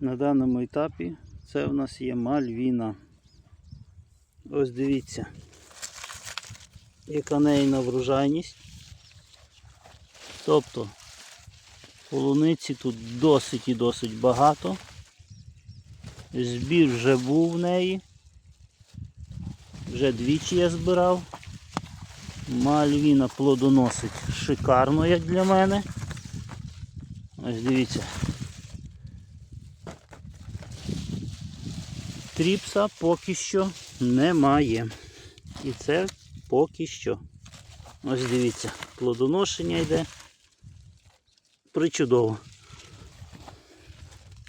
На даному етапі це в нас є мальвіна. Ось дивіться, яка нейна врожайність. Тобто полуниці тут досить і досить багато. Збір вже був в неї. Вже двічі я збирав. Мальвіна плодоносить шикарно, як для мене. Ось дивіться. Тріпса поки що немає. І це поки що. Ось дивіться, плодоношення йде. Причудово.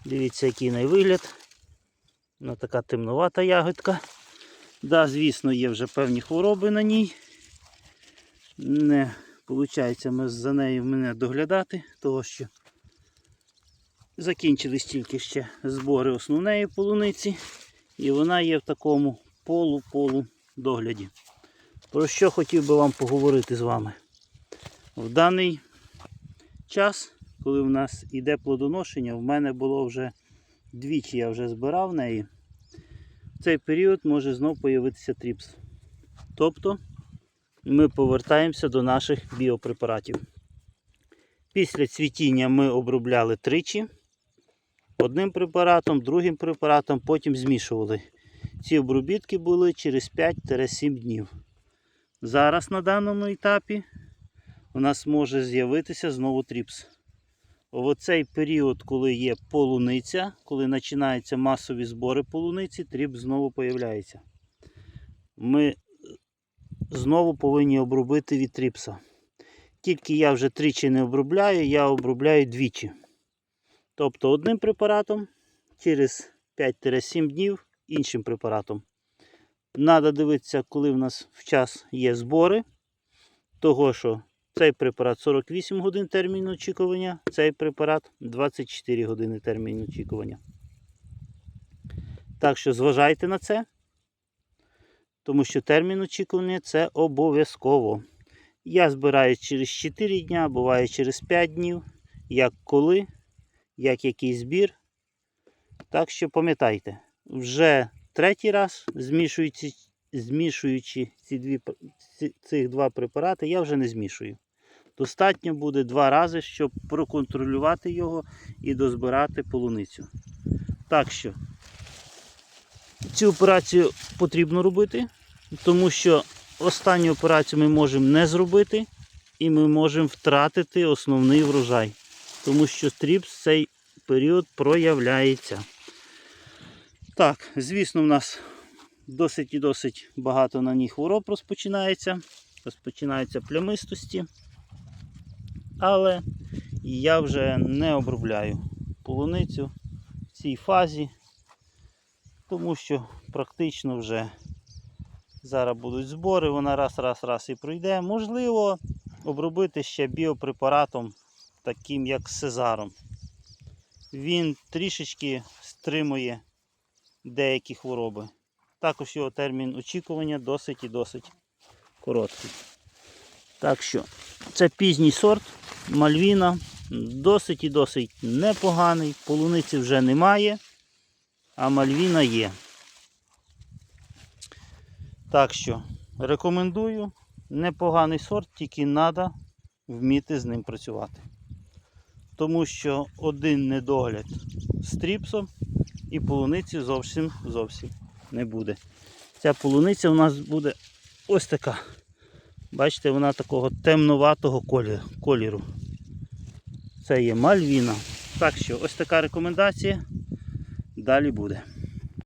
Дивіться, який найвигляд. Вона така темнувата ягодка. Да, звісно, є вже певні хвороби на ній. Не виходить за нею мене доглядати, того що закінчились тільки ще збори основної полуниці. І вона є в такому полу-полу догляді. Про що хотів би вам поговорити з вами? В даний час, коли в нас іде плодоношення, в мене було вже двічі я вже збирав неї. В цей період може знов появитися тріпс. Тобто ми повертаємося до наших біопрепаратів. Після цвітіння ми обробляли тричі. Одним препаратом, другим препаратом, потім змішували. Ці обробітки були через 5-7 днів. Зараз на даному етапі у нас може з'явитися знову тріпс. В цей період, коли є полуниця, коли починаються масові збори полуниці, тріпс знову появляється. Ми знову повинні обробити від тріпса. Тільки я вже тричі не обробляю, я обробляю двічі. Тобто одним препаратом через 5-7 днів іншим препаратом. Треба дивитися, коли в нас в час є збори. Того, що цей препарат 48 годин термін очікування, цей препарат 24 години термін очікування. Так що зважайте на це, тому що термін очікування це обов'язково. Я збираю через 4 дня, буває через 5 днів, як коли, як який збір. Так що пам'ятайте, вже третій раз змішуючи, змішуючи ці дві, ці, цих два препарати, я вже не змішую. Достатньо буде два рази, щоб проконтролювати його і дозбирати полуницю. Так що цю операцію потрібно робити, тому що останню операцію ми можемо не зробити і ми можемо втратити основний врожай. Тому що стріпс цей період проявляється. Так, звісно, в нас досить і досить багато на ній хвороб розпочинається. Розпочинаються плямистості. Але я вже не обробляю полуницю в цій фазі, тому що практично вже зараз будуть збори, вона раз, раз, раз і пройде. Можливо, обробити ще біопрепаратом, таким як сезаром. Він трішечки стримує деякі хвороби. Також його термін очікування досить і досить короткий. Так що, це пізній сорт Мальвіна. Досить і досить непоганий. Полуниці вже немає, а Мальвіна є. Так що, рекомендую. Непоганий сорт, тільки треба вміти з ним працювати. Тому що один недогляд з тріпсом і полуниці зовсім зовсім не буде. Ця полуниця у нас буде ось така. Бачите, вона такого темноватого кольору. Це є мальвіна. Так що, ось така рекомендація. Далі буде.